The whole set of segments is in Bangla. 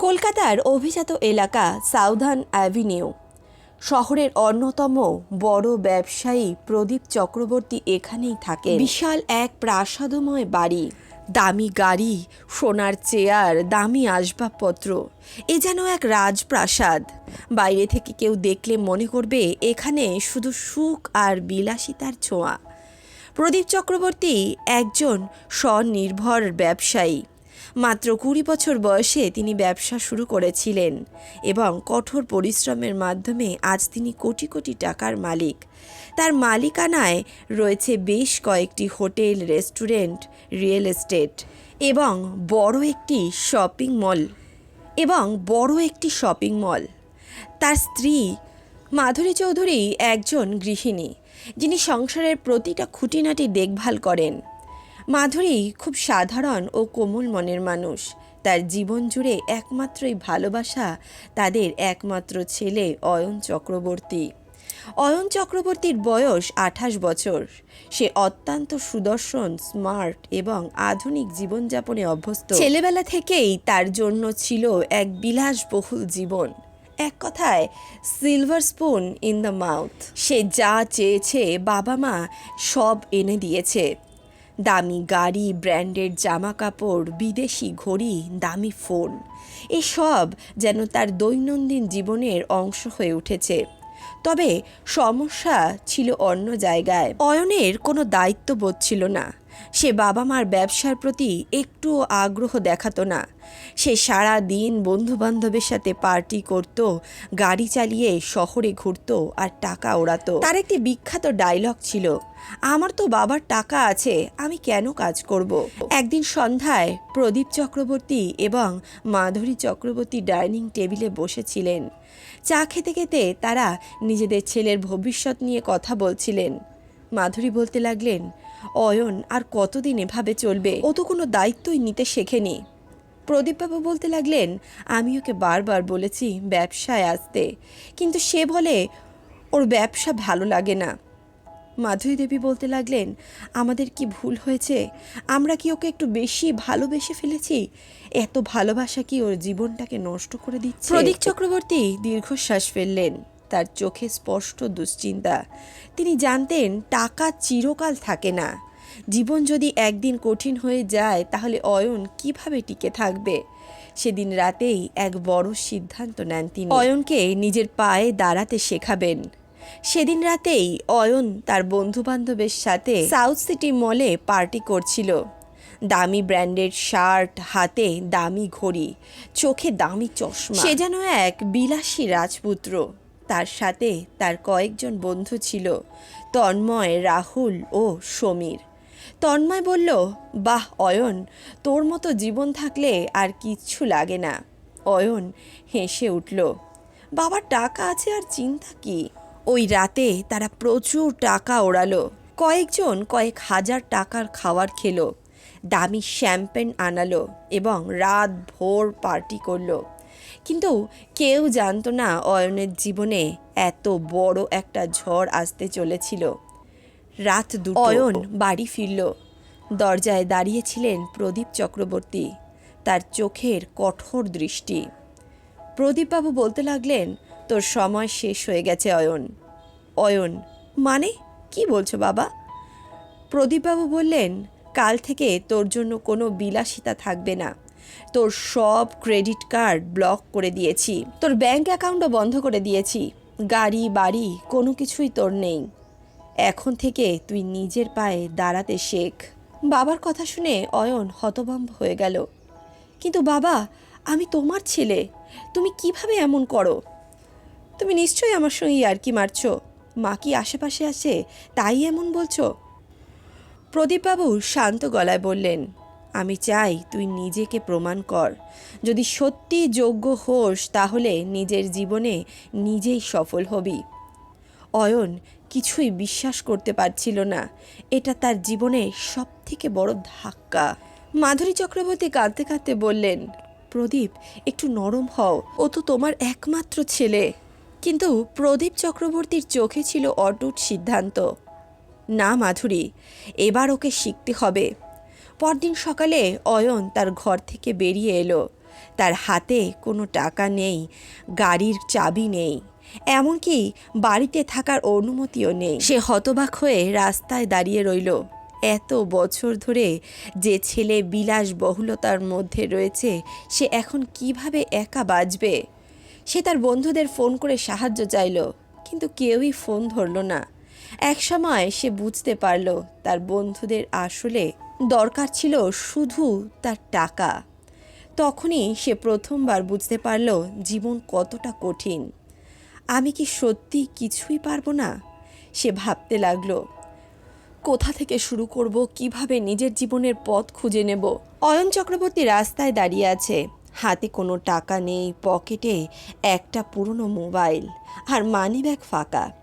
কলকাতার অভিজাত এলাকা সাউদার্ন অ্যাভিনিউ। শহরের অন্যতম বড় ব্যবসায়ী প্রদীপ চক্রবর্তী এখানেই থাকে বিশাল এক প্রাসাদময় বাড়ি, দামি গাড়ি, সোনার চেয়ার, দামি আসবাবপত্র। এ যেন এক রাজপ্রাসাদ। বাইরে থেকে কেউ দেখলে মনে করবে এখানে শুধু সুখ আর বিলাসিতার ছোঁয়া। প্রদীপ চক্রবর্তী একজন স্বনির্ভর ব্যবসায়ী। মাত্র কুড়ি বছর বয়সে তিনি ব্যবসা শুরু করেছিলেন এবং কঠোর পরিশ্রমের মাধ্যমে আজ তিনি কোটি কোটি টাকার মালিক। তার মালিকানায় রয়েছে বেশ কয়েকটি হোটেল, রেস্টুরেন্ট, রিয়েল এস্টেট এবং বড় একটি শপিং মল এবং বড় একটি শপিং মল। তার স্ত্রী মাধুরী চৌধুরী একজন গৃহিণী, যিনি সংসারের প্রতিটা খুঁটিনাটি দেখভাল করেন। মাধুরী খুব সাধারণ ও কোমল মনের মানুষ। তার জীবন জুড়ে একমাত্রই ভালোবাসা তাদের একমাত্র ছেলে অয়ন চক্রবর্তী। অয়ন চক্রবর্তীর বয়স আঠাশ বছর। সে অত্যন্ত সুদর্শন, স্মার্ট এবং আধুনিক জীবনযাপনে অভ্যস্ত। ছেলেবেলা থেকেই তার জন্য ছিল এক বিলাসবহুল জীবন। এক কথায় silver spoon in the mouth সে যা চেয়েছে বাবা মা সব এনে দিয়েছে। দামি গাড়ি ব্র্যান্ডেড জামা কাপড় বিদেশি ঘড়ি, দামি ফোন। এসব যেন তার দৈনন্দিন জীবনের অংশ হয়ে উঠেছে। তবে সমস্যা ছিল অন্য জায়গায়। অয়নের কোনো দায়িত্ববোধ ছিল না। সে বাবা মার ব্যবসার প্রতি একটুও আগ্রহ দেখাতো না। সে সারা দিন বন্ধু বান্ধবের সাথে পার্টি করত, গাড়ি চালিয়ে শহরে ঘুরতো আর টাকা ওড়াতো। তার একটি বিখ্যাত ডায়লগ ছিল, আমার তো বাবার টাকা আছে, আমি কেন কাজ করব? একদিন সন্ধ্যায় প্রদীপ চক্রবর্তী এবং মাধুরী চক্রবর্তী ডাইনিং টেবিলে বসেছিলেন। চা খেতে খেতে তারা নিজেদের ছেলের ভবিষ্যৎ নিয়ে কথা বলছিলেন। মাধুরী বলতে লাগলেন অয়ন, আর কতদিন এভাবে চলবে? ও তো কোনো দায়িত্বই নিতে শেখেনি। প্রদীপবাবু বলতে লাগলেন, আমি ওকে বারবার বলেছি ব্যবসায় আসতে। কিন্তু সে বলে ওর ব্যবসা ভালো লাগে না। মাধুরী দেবী বলতে লাগলেন, আমাদের কি ভুল হয়েছে? আমরা কি ওকে একটু বেশি ভালোবেসে ফেলেছি? এত ভালোবাসা কি ওর জীবনটাকে নষ্ট করে দিচ্ছে? প্রদীপ চক্রবর্তী দীর্ঘশ্বাস ফেললেন। তার চোখে স্পষ্ট দুশ্চিন্তা। তিনি জানতেন, টাকা চিরকাল থাকে না। জীবন যদি একদিন কঠিন হয়ে যায়, তাহলে অয়ন কীভাবে টিকে থাকবে? সেদিন রাতেই এক বড় সিদ্ধান্ত নেন তিনি। অয়নকে নিজের পায়ে দাঁড়াতে শেখাবেন। সেদিন রাতেই অয়ন তার বন্ধু বান্ধবের সাথে সাউথ সিটি মলে পার্টি করছিল। দামি ব্র্যান্ডেড শার্ট, হাতে দামি ঘড়ি, চোখে দামি চশমা। সে যেন এক বিলাসী রাজপুত্র। তার সাথে তার কয়েকজন বন্ধু ছিল, তন্ময়, রাহুল ও সমীর। তন্ময় বলল, বাহ, অয়ন, তোর মতো জীবন থাকলে আর কিচ্ছু লাগে না। অয়ন হেসে উঠল, বাবার টাকা আছে আর চিন্তা কি? ওই রাতে তারা প্রচুর টাকা ওড়ালো, কয়েকজন কয়েক হাজার টাকার খাবার খেলো, দামি শ্যাম্পেন আনালো এবং রাত ভোর পার্টি করল। কিন্তু কেউ জানতো না অয়নের জীবনে এত বড় একটা ঝড় আসতে চলেছিল। রাত দুটো অয়ন বাড়ি ফিরল। দরজায় দাঁড়িয়েছিলেন প্রদীপ চক্রবর্তী তার চোখের কঠোর দৃষ্টি। প্রদীপবাবু বলতে লাগলেন তোর সময় শেষ হয়ে গেছে অয়ন। অয়ন? মানে? কি বলছো বাবা? প্রদীপবাবু বললেন কাল থেকে তোর জন্য কোনো বিলাসিতা থাকবে না। তোর সব ক্রেডিট কার্ড ব্লক করে দিয়েছি। তোর ব্যাংক অ্যাকাউন্টও বন্ধ করে দিয়েছি। গাড়ি, বাড়ি, কোনো কিছুই তোর নেই। এখন থেকে তুই নিজের পায়ে দাঁড়াতে শেখ। বাবার কথা শুনে অয়ন হতভম্ব হয়ে গেল। কিন্তু বাবা, আমি তোমার ছেলে। তুমি কীভাবে এমন করো? তুমি নিশ্চয়ই আমার সঙ্গে আর কি মারছ। মা কি আশেপাশে আছে তাই এমন বলছো? প্রদীপবাবু শান্ত গলায় বললেন আমি চাই তুই নিজেকে প্রমাণ কর। যদি সত্যি যোগ্য হোস, তাহলে নিজের জীবনে নিজেই সফল হবি। অয়ন কিছুই বিশ্বাস করতে পারছিল না। এটা তার জীবনে সব থেকে বড় ধাক্কা। মাধুরী চক্রবর্তী কাঁদতে কাঁদতে বললেন, প্রদীপ, একটু নরম হও। ও তো তোমার একমাত্র ছেলে। কিন্তু প্রদীপ চক্রবর্তীর চোখে ছিল অটুট সিদ্ধান্ত। না মাধুরী, এবার ওকে শিখতে হবে। পরদিন সকালে অয়ন তার ঘর থেকে বেরিয়ে এলো। তার হাতে কোনো টাকা নেই, গাড়ির চাবি নেই, এমনকি বাড়িতে থাকার অনুমতিও নেই। সে হতবাক হয়ে রাস্তায় দাঁড়িয়ে রইল। এত বছর ধরে যে ছেলে বিলাস বহুলতার মধ্যে রয়েছে, সে এখন কীভাবে একা বাঁচবে? সে তার বন্ধুদের ফোন করে সাহায্য চাইল, কিন্তু কেউই ফোন ধরল না। এক সময় সে বুঝতে পারল তার বন্ধুদের আসলে দরকার ছিল শুধু তার টাকা। তখনই সে প্রথমবার বুঝতে পারল জীবন কতটা কঠিন। আমি কি সত্যি কিছুই পারব না? সে ভাবতে লাগল, কোথা থেকে শুরু করব, কীভাবে নিজের জীবনের পথ খুঁজে নেব? অয়ন চক্রবর্তী রাস্তায় দাঁড়িয়ে আছে। হাতে কোনো টাকা নেই, পকেটে একটা পুরনো মোবাইল, আর মানিব্যাগ ফাঁকা।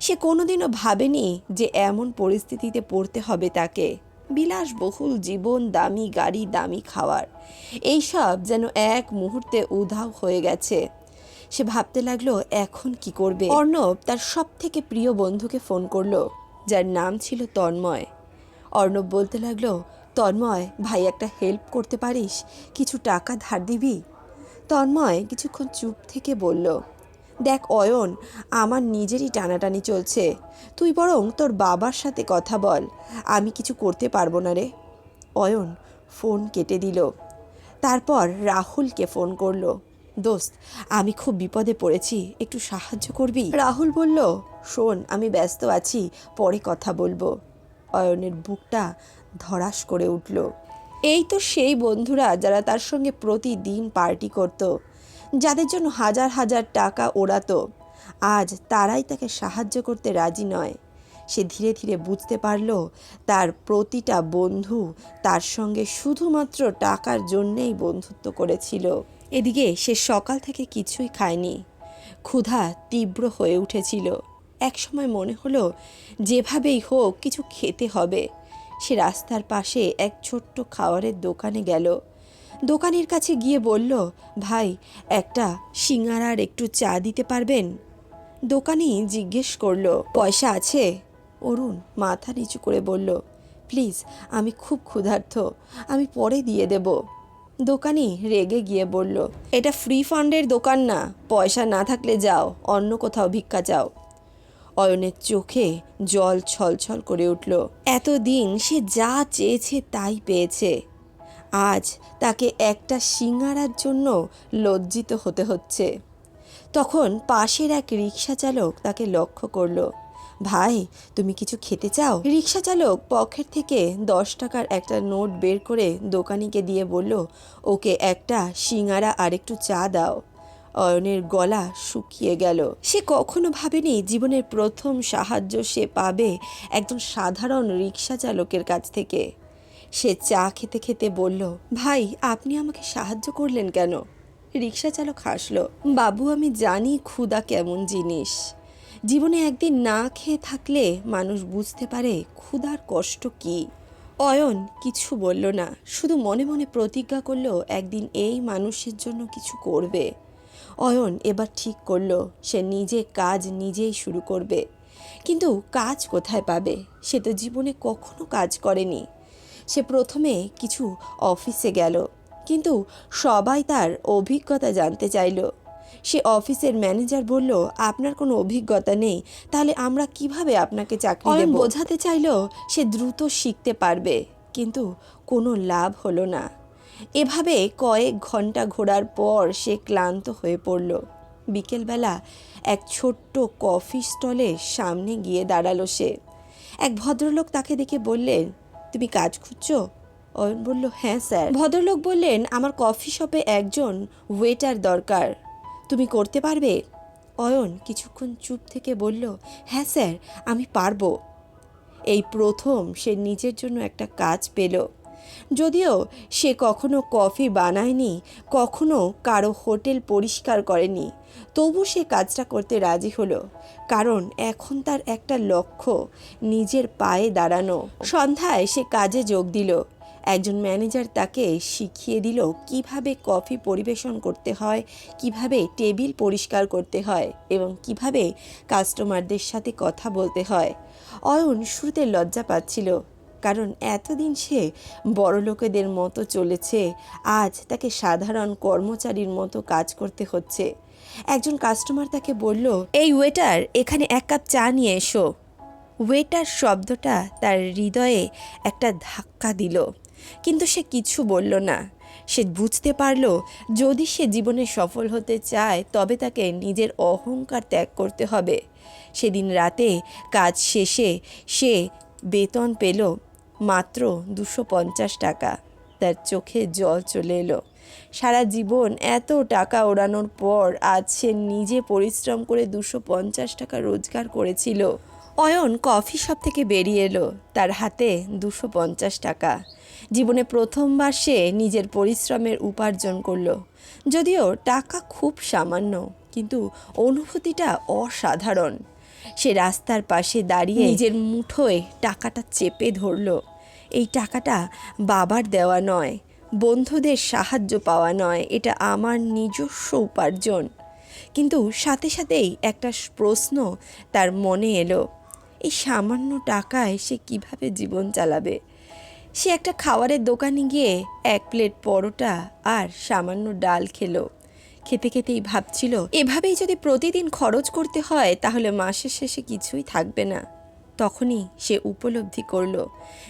সে কোনোদিনও ভাবেনি যে এমন পরিস্থিতিতে পড়তে হবে তাকে। বিলাসবহুল জীবন, দামি গাড়ি, দামি খাওয়ার এইসব যেন এক মুহূর্তে উধাও হয়ে গেছে। সে ভাবতে লাগল, এখন কি করবে? অর্ণব তার সব থেকে প্রিয় বন্ধুকে ফোন করল, যার নাম ছিল তন্ময়। অর্ণব বলতে লাগল, তন্ময়, ভাই, একটা হেল্প করতে পারিস? কিছু টাকা ধার দিবি? তন্ময় কিছুক্ষণ চুপ থেকে বলল দেখ, অয়ন, আমার নিজেরই টানাটানি চলছে। তুই বরং তোর বাবার সাথে কথা বল, আমি কিছু করতে পারব না রে। অয়ন ফোন কেটে দিল। তারপর রাহুলকে ফোন করল। দোস্ত, আমি খুব বিপদে পড়েছি, একটু সাহায্য করবি? রাহুল বলল, শোন, আমি ব্যস্ত আছি, পরে কথা বলব। অয়নের বুকটা ধরাস করে উঠল। এই তো সেই বন্ধুরা যারা তার সঙ্গে প্রতিদিন পার্টি করত। যাদের জন্য হাজার হাজার টাকা ওড়াতো। আজ তারাই তাকে সাহায্য করতে রাজি নয়। সে ধীরে ধীরে বুঝতে পারল, তার প্রতিটা বন্ধু তার সঙ্গে শুধুমাত্র টাকার জন্যেই বন্ধুত্ব করেছিল। এদিকে সে সকাল থেকে কিছুই খায়নি। ক্ষুধা তীব্র হয়ে উঠেছিল। একসময় মনে হলো, যেভাবেই হোক, কিছু খেতে হবে। সে রাস্তার পাশে এক ছোট্ট খাওয়ারের দোকানে গেল। দোকানের কাছে গিয়ে বলল, ভাই, একটা সিঙ্গারার একটু চা দিতে পারবেন? দোকানি জিজ্ঞেস করল, পয়সা আছে? অরুণ মাথা নিচু করে বলল, প্লিজ, আমি খুব ক্ষুধার্ত, আমি পরে দিয়ে দেব। দোকানি রেগে গিয়ে বলল, এটা ফ্রি ফান্ডের দোকান না, পয়সা না থাকলে যাও, অন্য কোথাও ভিক্ষা চাও। অয়নের চোখে জল ছলছল করে উঠল, এতদিন সে যা চেয়েছে তাই পেয়েছে। আজ তাকে একটা সিঙ্গারার জন্য লজ্জিত হতে হচ্ছে। তখন পাশের এক রিক্সা চালক তাকে লক্ষ্য করল। ভাই, তুমি কিছু খেতে চাও? রিক্সা চালক পকেট থেকে দশ টাকার একটা নোট বের করে দোকানিকে দিয়ে বলল, ওকে একটা সিঙ্গারা আর একটু চা দাও। অয়নের গলা শুকিয়ে গেল। সে কখনো ভাবেনি জীবনের প্রথম সাহায্য সে পাবে একজন সাধারণ রিক্সা চালকের কাছ থেকে। সে চা খেতে খেতে বলল, ভাই, আপনি আমাকে সাহায্য করলেন কেন? রিক্সা চালক হাসলো, বাবু, আমি জানি ক্ষুধা কেমন জিনিস। জীবনে একদিন না খেয়ে থাকলে মানুষ বুঝতে পারে ক্ষুধার কষ্ট কি। অয়ন কিছু বলল না, শুধু মনে মনে প্রতিজ্ঞা করল, একদিন এই মানুষের জন্য কিছু করবে। অয়ন এবার ঠিক করল, সে নিজে কাজ নিজেই শুরু করবে। কিন্তু কাজ কোথায় পাবে? সে তো জীবনে কখনো কাজ করেনি। সে প্রথমে কিছু অফিসে গেল কিন্তু সবাই তার অভিজ্ঞতা জানতে চাইল। সে অফিসের ম্যানেজার বলল আপনার কোনো অভিজ্ঞতা নেই তাহলে আমরা কীভাবে আপনাকে চাকরি দেব? বোঝাতে চাইল সে দ্রুত শিখতে পারবে। কিন্তু কোনো লাভ হলো না। এভাবে কয়েক ঘণ্টা ঘোরার পর সে ক্লান্ত হয়ে পড়ল। বিকেলবেলা এক ছোট্ট কফি স্টলের সামনে গিয়ে দাঁড়াল সে। এক ভদ্রলোক তাকে দেখে বললেন তুমি কাজ খুঁজছো? অয়ন বলল হ্যাঁ স্যার। ভদ্রলোক বললেন, আমার কফি শপে একজন ওয়েটার দরকার। তুমি করতে পারবে? অয়ন কিছুক্ষণ চুপ থেকে বলল হ্যাঁ স্যার, আমি পারব। এই প্রথম সে নিজের জন্য একটা কাজ পেল। যদিও সে কখনো কফি বানায়নি, কখনো কারও হোটেল পরিষ্কার করেনি। তবু সে কাজটা করতে রাজি হলো, কারণ এখন তার একটা লক্ষ্য, নিজের পায়ে দাঁড়ানো। সন্ধ্যায় সে কাজে যোগ দিল। একজন ম্যানেজার তাকে শিখিয়ে দিল কীভাবে কফি পরিবেশন করতে হয়, কীভাবে টেবিল পরিষ্কার করতে হয় এবং কীভাবে কাস্টমারদের সাথে কথা বলতে হয়। অয়ন শুরুতে লজ্জা পাচ্ছিল কারণ এতদিন সে বড়লোকেদের মতো চলেছে, আজ তাকে সাধারণ কর্মচারীর মতো কাজ করতে হচ্ছে। একজন কাস্টমার তাকে বলল, এই ওয়েটার, এখানে এক কাপ চা নিয়ে এসো। ওয়েটার শব্দটা তার হৃদয়ে একটা ধাক্কা দিল, কিন্তু সে কিছু বলল না। সে বুঝতে পারল, যদি সে জীবনে সফল হতে চায়, তবে তাকে নিজের অহংকার ত্যাগ করতে হবে। সেদিন রাতে কাজ শেষে সে বেতন পেল মাত্র দুশো পঞ্চাশ টাকা। তার চোখে জল চলে এলো। সারা জীবন এত টাকা ওড়ানোর পর আজ সে নিজে পরিশ্রম করে দুশো পঞ্চাশ টাকা রোজগার করেছিল। অয়ন কফি শপ থেকে বেরিয়ে এলো। তার হাতে দুশো পঞ্চাশ টাকা। জীবনে প্রথমবার সে নিজের পরিশ্রমের উপার্জন করল। যদিও টাকা খুব সামান্য, কিন্তু অনুভূতিটা অসাধারণ। সে রাস্তার পাশে দাঁড়িয়ে নিজের মুঠোয় টাকাটা চেপে ধরলো। এই টাকাটা বাবার দেওয়া নয়, বন্ধুদের সাহায্য পাওয়া নয়, এটা আমার নিজস্ব উপার্জন। কিন্তু সাথে সাথেই একটা প্রশ্ন তার মনে এলো, এই সামান্য টাকায় সে কীভাবে জীবন চালাবে? সে একটা খাবারের দোকানে গিয়ে এক প্লেট পরোটা আর সামান্য ডাল খেলো। খেতে খেতেই ভাবছিল, এভাবেই যদি প্রতিদিন খরচ করতে হয়, তাহলে মাসের শেষে কিছুই থাকবে না। তখনই সে উপলব্ধি করল,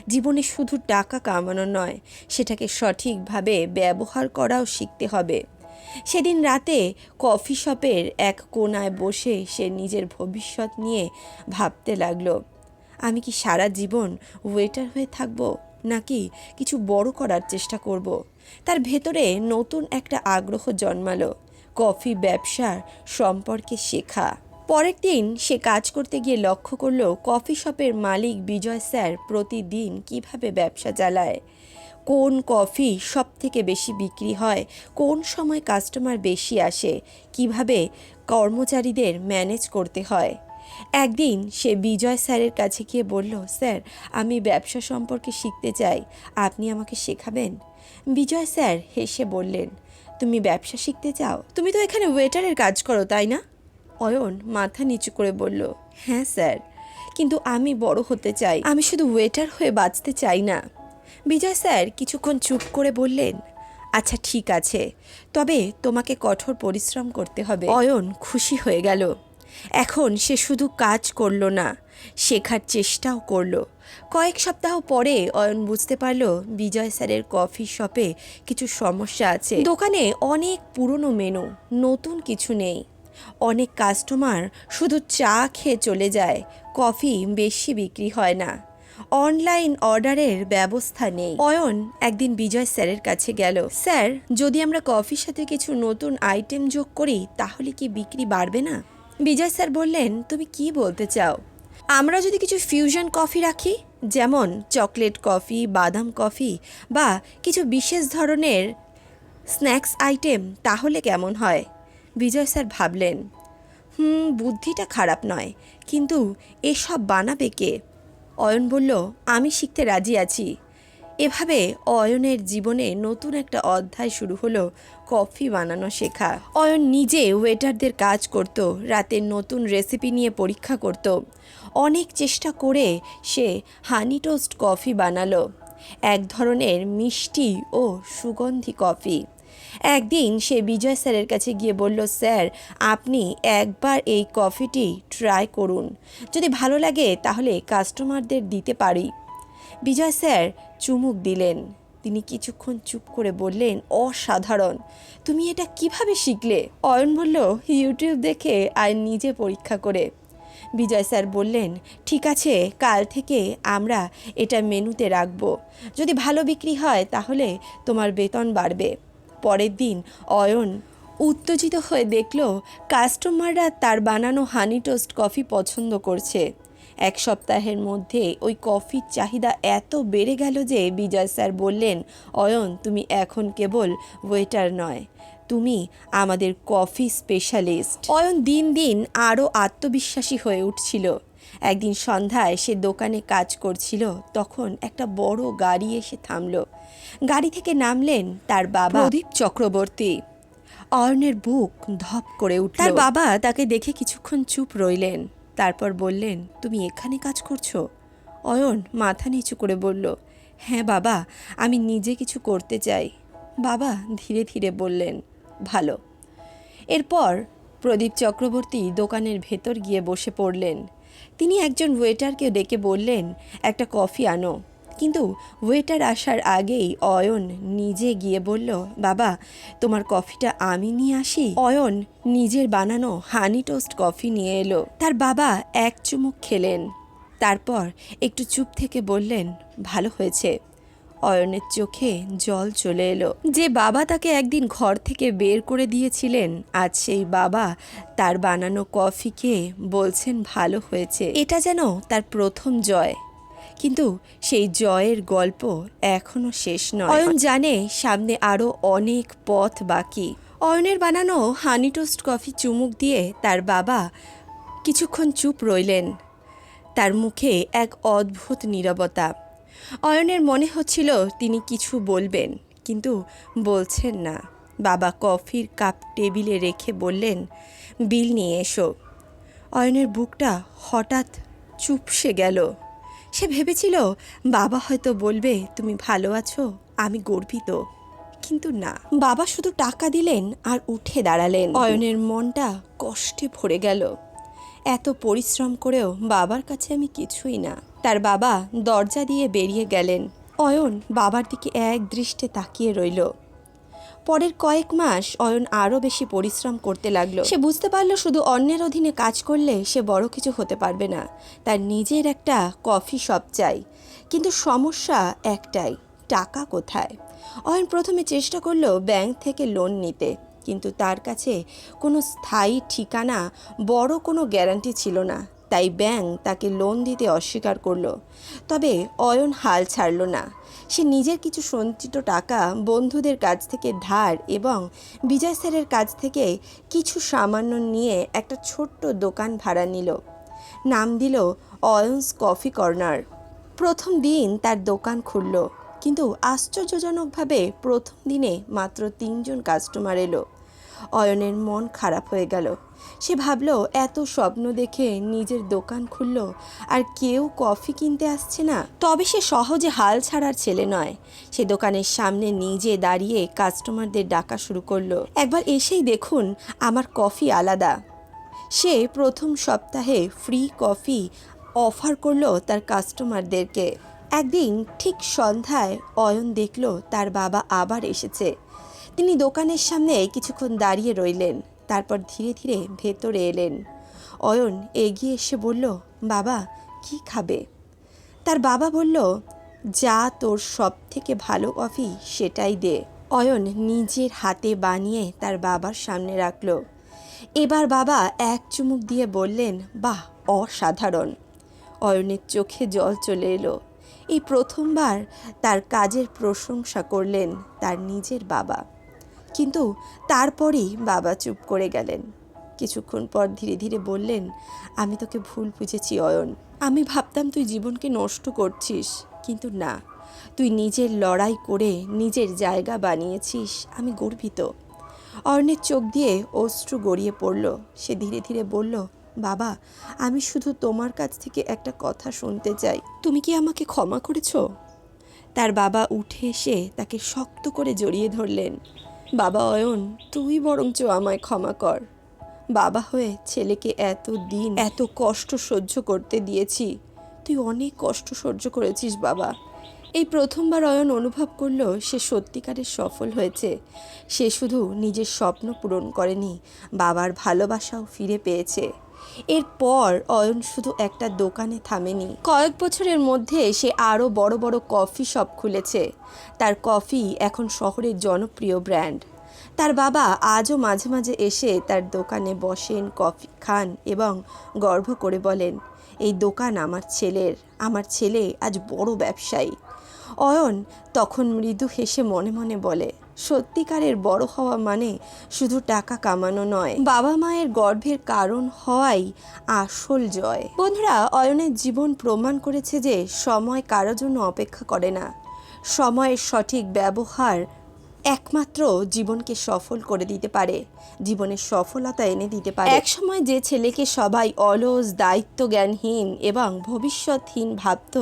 জীবনে শুধু টাকা কামানো নয়, সেটাকে সঠিকভাবে ব্যবহার করাও শিখতে হবে। সেদিন রাতে কফি শপের এক কোনায় বসে সে নিজের ভবিষ্যৎ নিয়ে ভাবতে লাগল, আমি কি সারা জীবন ওয়েটার হয়ে থাকব, নাকি কিছু বড় করার চেষ্টা করব? তার ভেতরে নতুন একটা আগ্রহ জন্মালো। কফি ব্যবসার সম্পর্কে শেখা। পরের দিন সে কাজ করতে গিয়ে লক্ষ্য করল কফি শপের মালিক বিজয় স্যার প্রতিদিন কীভাবে ব্যবসা চালায়। কোন কফি সব থেকে বেশি বিক্রি হয়? কোন সময় কাস্টমার বেশি আসে? কীভাবে কর্মচারীদের ম্যানেজ করতে হয়? একদিন সে বিজয় স্যারের কাছে গিয়ে বলল, স্যার, আমি ব্যবসা সম্পর্কে শিখতে চাই। আপনি আমাকে শেখাবেন? বিজয় স্যার হেসে বললেন তুমি ব্যবসা শিখতে চাও? তুমি তো এখানে ওয়েটারের কাজ করো, তাই না? অয়ন মাথা নিচু করে বলল হ্যাঁ স্যার, কিন্তু আমি বড় হতে চাই। আমি শুধু ওয়েটার হয়ে বাঁচতে চাই না। বিজয় স্যার কিছুক্ষণ চুপ করে বললেন আচ্ছা ঠিক আছে, তবে তোমাকে কঠোর পরিশ্রম করতে হবে। অয়ন খুশি হয়ে গেল। এখন সে শুধু কাজ করল না, শেখার চেষ্টাও করল। কয়েক সপ্তাহ পরে অয়ন বুঝতে পারল বিজয় স্যারের কফি শপে কিছু সমস্যা আছে। দোকানে অনেক পুরনো মেনু, নতুন কিছু নেই। অনেক কাস্টমার শুধু চা খেয়ে চলে যায়, কফি বেশি বিক্রি হয় না। অনলাইন অর্ডারের ব্যবস্থা নেই। অয়ন একদিন বিজয় স্যারের কাছে গেল, স্যার, যদি আমরা কফির সাথে কিছু নতুন আইটেম যোগ করি, তাহলে কি বিক্রি বাড়বে না? বিজয় স্যার বললেন, তুমি কি বলতে চাও? আমরা যদি কিছু ফিউশন কফি রাখি, যেমন চকলেট কফি বাদাম কফি বা কিছু বিশেষ ধরনের স্ন্যাক্স আইটেম তাহলে কেমন হয়? বিজয় স্যার ভাবলেন, হুম, বুদ্ধিটা খারাপ নয়, কিন্তু এসব বানাবে কে? অয়ন বলল, আমি শিখতে রাজি আছি। এভাবে অয়নের জীবনে নতুন একটা অধ্যায় শুরু হলো কফি বানানো শেখা। অয়ন নিজে ওয়েটারদের কাজ করত, রাতে নতুন রেসিপি নিয়ে পরীক্ষা করত। অনেক চেষ্টা করে সে হানি টোস্ট কফি বানালো। এক ধরনের মিষ্টি ও সুগন্ধি কফি। একদিন সে বিজয় স্যারের কাছে গিয়ে বলল, স্যার, আপনি একবার এই কফিটি ট্রাই করুন। যদি ভালো লাগে তাহলে কাস্টমারদের দিতে পারি। বিজয় স্যার চুমুক দিলেন। তিনি কিছুক্ষণ চুপ করে বললেন, অসাধারণ! তুমি এটা কীভাবে শিখলে? অয়ন বলল, ইউটিউব দেখে আর নিজে পরীক্ষা করে। বিজয় স্যার বললেন, ঠিক আছে, কাল থেকে আমরা এটা মেনুতে রাখব। যদি ভালো বিক্রি হয়, তাহলে তোমার বেতন বাড়বে। পরের দিন অয়ন উত্তেজিত হয়ে দেখল, কাস্টমাররা তার বানানো হানি টোস্ট কফি পছন্দ করছে। এক সপ্তাহের মধ্যে ওই কফির চাহিদা এত বেড়ে গেল যে বিজয় স্যার বললেন অয়ন তুমি এখন কেবল ওয়েটার নয় তুমি আমাদের কফি স্পেশালিস্ট। অয়ন দিন দিন আরও আত্মবিশ্বাসী হয়ে উঠছিল। একদিন সন্ধ্যায় সে দোকানে কাজ করছিল তখন একটা বড় গাড়ি এসে থামল। গাড়ি থেকে নামলেন তার বাবা। প্রদীপ চক্রবর্তী। অয়নের বুক ধপ করে উঠল। তার বাবা তাকে দেখে কিছুক্ষণ চুপ রইলেন। তারপর বললেন, তুমি এখানে কাজ করছ? অয়ন মাথা নিচু করে বলল হ্যাঁ বাবা, আমি নিজে কিছু করতে চাই। বাবা ধীরে ধীরে বললেন, ভালো। এরপর প্রদীপ চক্রবর্তী দোকানের ভেতর গিয়ে বসে পড়লেন। তিনি একজন ওয়েটারকে ডেকে বললেন, একটা কফি আনো। কিন্তু ওয়েটার আসার আগেই অয়ন নিজে গিয়ে বলল, বাবা, তোমার কফিটা আমি নিয়ে আসি? অয়ন নিজের বানানো হানি টোস্ট কফি নিয়ে এলো। তার বাবা এক চুমুক খেলেন। তারপর একটু চুপ থেকে বললেন, ভালো হয়েছে। অয়নের চোখে জল চলে এলো। যে বাবা তাকে একদিন ঘর থেকে বের করে দিয়েছিলেন, আজ সেই বাবা তার বানানো কফিকে বলছেন, ভালো হয়েছে। এটা যেন তার প্রথম জয়। কিন্তু সেই জয়ের গল্প এখনও শেষ নয়। অয়ন জানে সামনে আরও অনেক পথ বাকি। অয়নের বানানো হানি টোস্ট কফি চুমুক দিয়ে তার বাবা কিছুক্ষণ চুপ রইলেন। তার মুখে এক অদ্ভুত নীরবতা। অয়নের মনে হচ্ছিল তিনি কিছু বলবেন, কিন্তু বলছেন না। বাবা কফির কাপ টেবিলে রেখে বললেন, বিল নিয়ে এসো। অয়নের বুকটা হঠাৎ চুপসে গেল। সে ভেবেছিল, বাবা হয়তো বলবে, তুমি ভালো আছো, আমি গর্বিত। কিন্তু না, বাবা শুধু টাকা দিলেন আর উঠে দাঁড়ালেন। অয়নের মনটা কষ্টে ভরে গেল। এত পরিশ্রম করেও বাবার কাছে আমি কিছুই না। তার বাবা দরজা দিয়ে বেরিয়ে গেলেন। অয়ন বাবার দিকে এক দৃষ্টে তাকিয়ে রইল। পরের কয়েক মাস অয়ন আরও বেশি পরিশ্রম করতে লাগল। সে বুঝতে পারল শুধু অন্যের অধীনে কাজ করলে সে বড় কিছু হতে পারবে না। তার নিজের একটা কফি শপ চাই। কিন্তু সমস্যা একটাই, টাকা কোথায়? অয়ন প্রথমে চেষ্টা করল ব্যাংক থেকে লোন নিতে, কিন্তু তার কাছে কোনো স্থায়ী ঠিকানা, বড় কোনো গ্যারান্টি ছিল না। তাই ব্যাংক তাকে লোন দিতে অস্বীকার করল। তবে অয়ন হাল ছাড়ল না। সে নিজের কিছু সঞ্চিত টাকা বন্ধুদের কাছ থেকে ধার এবং বিজয় স্যারের কাছ থেকে কিছু সামান্য নিয়ে একটা ছোট্ট দোকান ভাড়া নিল। নাম দিল অয়ন্স কফি কর্নার। প্রথম দিন তার দোকান খুলল, কিন্তু আশ্চর্যজনকভাবে প্রথম দিনে মাত্র তিনজন কাস্টমার এলো। অয়নের মন খারাপ হয়ে গেল। সে ভাবল, এত স্বপ্ন দেখে নিজের দোকান খুলল, আর কেউ কফি কিনতে আসছে না? তবে সে সহজে হাল ছাড়ার ছেলে নয়। সে দোকানের সামনে নিজে দাঁড়িয়ে কাস্টমারদের ডাকা শুরু করল। একবার এসেই দেখুন, আমার কফি আলাদা। সে প্রথম সপ্তাহে ফ্রি কফি অফার করল তার কাস্টমারদেরকে। একদিন ঠিক সন্ধ্যায় অয়ন দেখল, তার বাবা আবার এসেছে। তিনি দোকানের সামনে কিছুক্ষণ দাঁড়িয়ে রইলেন, তারপর ধীরে ধীরে ভেতরে এলেন। অয়ন এগিয়ে এসে বলল, বাবা, কি খাবে? তার বাবা বলল, যা তোর সব থেকে ভালো কফি সেটাই দে। অয়ন নিজের হাতে বানিয়ে তার বাবার সামনে রাখল। এবার বাবা এক চুমুক দিয়ে বললেন, বাহ, অসাধারণ। অয়নের চোখে জল চলে এলো। এই প্রথমবার তার কাজের প্রশংসা করলেন তার নিজের বাবা। কিন্তু তারপরেই বাবা চুপ করে গেলেন। কিছুক্ষণ পর ধীরে ধীরে বললেন, আমি তোকে ভুল বুঝেছি, অয়ন। আমি ভাবতাম তুই জীবনকে নষ্ট করছিস, কিন্তু না। তুই নিজের লড়াই করে নিজের জায়গা বানিয়েছিস, আমি গর্বিত। অর্ণের চোখ দিয়ে অশ্রু গড়িয়ে পড়ল। সে ধীরে ধীরে বলল, বাবা, আমি শুধু তোমার কাছ থেকে একটা কথা শুনতে চাই। তুমি কি আমাকে ক্ষমা করেছ? তার বাবা উঠে এসে তাকে শক্ত করে জড়িয়ে ধরলেন। বাবা অয়ন, তুই বরঞ্চ আমায় ক্ষমা কর। বাবা হয়ে ছেলেকে এত দিন এত কষ্ট সহ্য করতে দিয়েছি। তুই অনেক কষ্ট সহ্য করেছিস বাবা। এই প্রথমবার অয়ন অনুভব করল সে সত্যিকারের সফল হয়েছে। সে শুধু নিজের স্বপ্ন পূরণ করেনি, বাবার ভালোবাসাও ফিরে পেয়েছে। এরপর অয়ন শুধু একটা দোকানে থামেনি। কয়েক বছরের মধ্যে সে আরও বড় বড় কফি শপ খুলেছে। তার কফি এখন শহরের জনপ্রিয় ব্র্যান্ড। তার বাবা আজও মাঝে মাঝে এসে তার দোকানে বসেন, কফি খান এবং গর্ব করে বলেন, এই দোকান আমার ছেলের। আমার ছেলে আজ বড় ব্যবসায়ী। অয়ন তখন মৃদু হেসে মনে মনে বলে সত্যিকারের বড় হওয়া মানে শুধু টাকা কামানো নয়, বাবা মায়ের গর্ভের কারণ হওয়াই আসল জয়। বন্ধুরা, অয়নের জীবন প্রমাণ করেছে যে সময় কারও জন্য অপেক্ষা করে না। সময়ের সঠিক ব্যবহার একমাত্র জীবনকে সফল করে দিতে পারে, জীবনের সফলতা এনে দিতে পারে। একসময় যে ছেলেকে সবাই অলস দায়িত্ব জ্ঞানহীন এবং ভবিষ্যৎহীন ভাবত,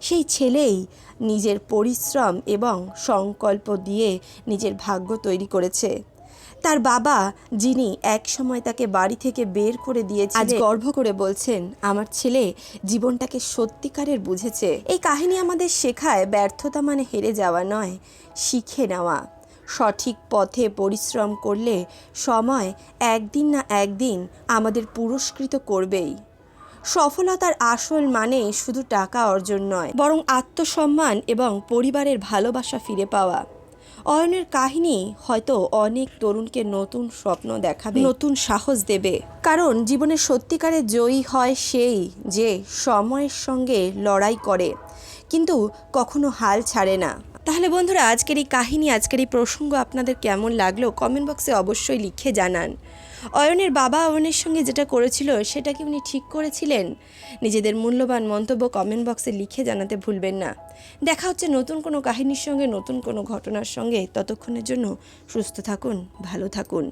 সেই ছেলেই নিজের পরিশ্রম এবং সংকল্প দিয়ে নিজের ভাগ্য তৈরি করেছে। তার বাবা, যিনি এক সময় তাকে বাড়ি থেকে বের করে দিয়েছে আজ গর্ব করে বলছেন, আমার ছেলে জীবনটাকে সত্যিকারের বুঝেছে। এই কাহিনী আমাদের শেখায় ব্যর্থতা মানে হেরে যাওয়া নয়, শিখে নেওয়া। সঠিক পথে পরিশ্রম করলে সময় একদিন না একদিন আমাদের পুরস্কৃত করবেই। সফলতার আসল মানে শুধু টাকা অর্জন নয়, বরং আত্মসম্মান এবং পরিবারের ভালোবাসা ফিরে পাওয়া। অয়নের কাহিনী হয়তো অনেক তরুণকে নতুন স্বপ্ন দেখাবে, নতুন সাহস দেবে। কারণ জীবনে সত্যিকারে জয়ী হয় সেই যে সময়ের সঙ্গে লড়াই করে, কিন্তু কখনো হাল ছাড়ে না। তাহলে বন্ধুরা, আজকের এই কাহিনী, আজকের এই প্রসঙ্গ আপনাদের কেমন লাগল? কমেন্ট বক্সে অবশ্যই লিখে জানান। অয়নের বাবা অয়নের সঙ্গে যেটা করেছিল, সেটা কি উনি ঠিক করেছিলেন? নিজেদের মূল্যবান মন্তব্য কমেন্ট বক্সে লিখে জানাতে ভুলবেন না। দেখা হচ্ছে নতুন কোনো কাহিনীর সঙ্গে, নতুন কোনো ঘটনার সঙ্গে। ততক্ষণের জন্য সুস্থ থাকুন, ভালো থাকুন।